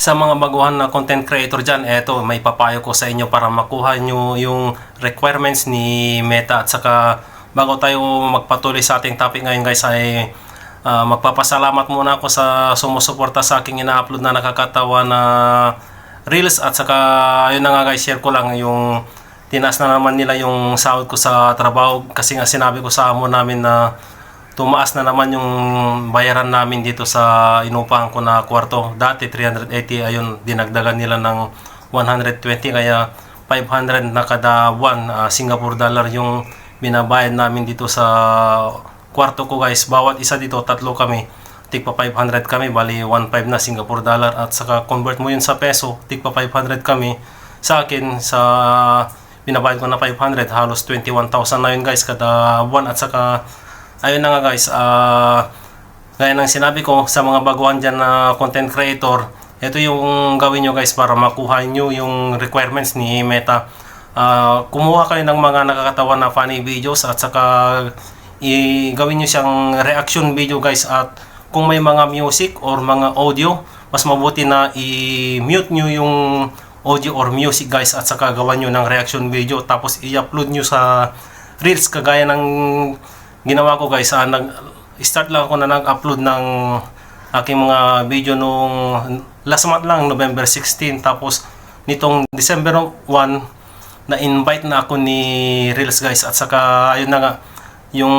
sa mga baguhan na content creator dyan, eto, may papayo ko sa inyo para makuha nyo yung requirements ni Meta. At saka, bago tayo magpatuloy sa ating topic ngayon guys, ay ah, magpapasalamat muna ako sa sumusuporta sa aking ina-upload na nakakatawa na reels. At saka, yun na nga guys, share ko lang yung tinaas na naman nila yung sahod ko sa trabaho. Kasi nga sinabi ko sa amo namin na tumaas na naman yung bayaran namin dito sa inupahan ko na kwarto. Dati 380, ayun, dinagdagan nila ng 120 kaya 500 na kada buwan ah, Singapore dollar yung binabayad namin dito sa kwarto ko guys. Bawat isa dito, tatlo kami. Tigpa 500 kami, bali 1.5 na Singapore dollar at saka convert mo yun sa peso, tigpa 500 kami. Sa akin, sa binabayad ko na 500, halos 21,000 na yun guys kada buwan at saka ayun na nga guys, ah gaya ng sinabi ko sa mga baguhan dyan na content creator, ito yung gawin nyo guys para makuha nyo yung requirements ni Meta. Ah, kumuha kayo ng mga nakakatawa na funny videos at saka i gawin nyo siyang reaction video guys. At kung may mga music or mga audio, mas mabuti na i-mute nyo yung audio or music guys at saka gawan nyo ng reaction video. Tapos i-upload nyo sa Reels kagaya ng ginawa ko guys, ah, nag start lang ako na nag-upload ng aking mga video nung last month lang, November 16. Tapos nitong December 1, na-invite na ako ni Reels guys. At saka ayun na nga, yung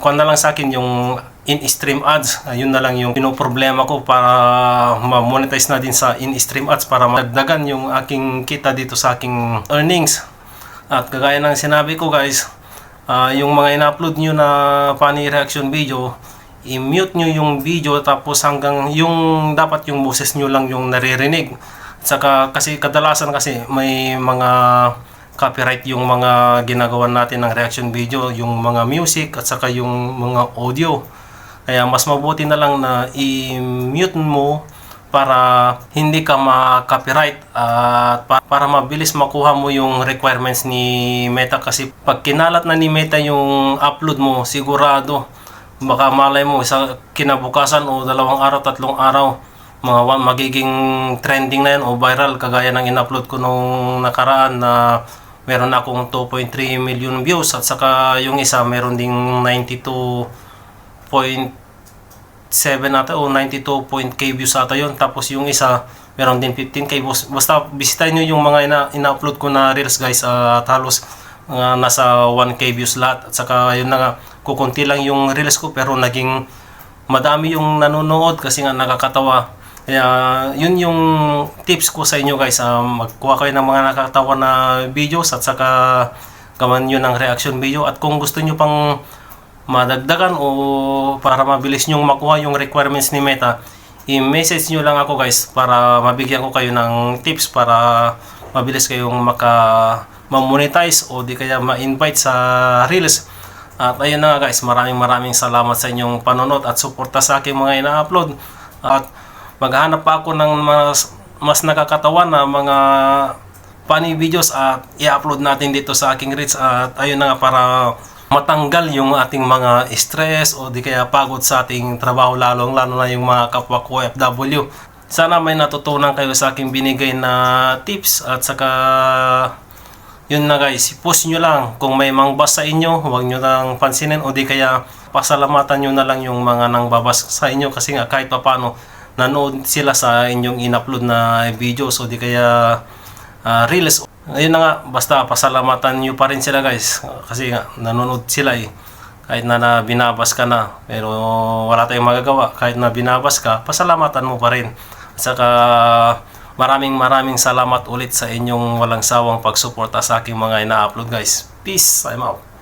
kuha na lang sa akin yung in-stream ads. Ayun na lang yung pinoproblema ko para ma-monetize na din sa in-stream ads para madagdagan yung aking kita dito sa aking earnings. At kagaya ng sinabi ko guys, Ah, yung mga in-upload nyo na funny reaction video, i-mute nyo yung video tapos hanggang yung dapat yung boses nyo lang yung naririnig. Saka kasi kadalasan kasi may mga copyright yung mga ginagawa natin ng reaction video, yung mga music at saka yung mga audio. Kaya mas mabuti na lang na i-mute mo para hindi ka ma-copyright at pa- para mabilis makuha mo yung requirements ni Meta. Kasi pag kinalat na ni Meta yung upload mo sigurado baka malay mo sa kinabukasan o dalawang araw, tatlong araw mga magiging trending na yan o viral. Kagaya ng in-upload ko nung nakaraan na meron akong 2.3 million views at saka yung isa meron ding 92 7 ata o 92.k views ata yun. Tapos yung isa, meron din 15k views. Basta bisitahin nyo yung mga ina, ina-upload ko na reels guys at halos uh, nasa 1k views lahat. At saka yun na nga, kukunti lang yung reels ko pero naging madami yung nanonood kasi nga nakakatawa. Kaya yun yung tips ko sa inyo guys. Uh, magkuha kayo ng mga nakakatawa na videos at saka gawan nyo ng reaction video. At kung gusto nyo pang madagdagan o para mabilis nyong makuha yung requirements ni Meta, i-message nyo lang ako guys para mabigyan ko kayo ng tips para mabilis kayong maka ma-monetize o di kaya ma-invite sa Reels. At ayun na nga guys, maraming maraming salamat sa inyong panonood at suporta sa aking mga ina-upload. At maghanap pa ako ng mas, mas nakakatawa na mga funny videos at i-upload natin dito sa aking Reels. At ayun na nga para matanggal yung ating mga stress o di kaya pagod sa ating trabaho lalong lalo na yung mga kapwa ko FW. Sana may natutunan kayo sa aking binigay na tips at saka yun na guys, post nyo lang kung may mangbas sa inyo, huwag nyo lang pansinin o di kaya pasalamatan nyo na lang yung mga nang babas sa inyo kasi nga kahit pa paano nanood sila sa inyong in-upload na video so di kaya ah, reels ayun na nga, basta pasalamatan nyo pa rin sila guys. Kasi nga, nanonood sila eh. Kahit na, na binabas ka na, pero wala tayong magagawa. Kahit na binabas ka, pasalamatan mo pa rin. At saka, maraming maraming salamat ulit sa inyong walang sawang pagsuporta sa aking mga ina-upload guys. Peace! I'm out!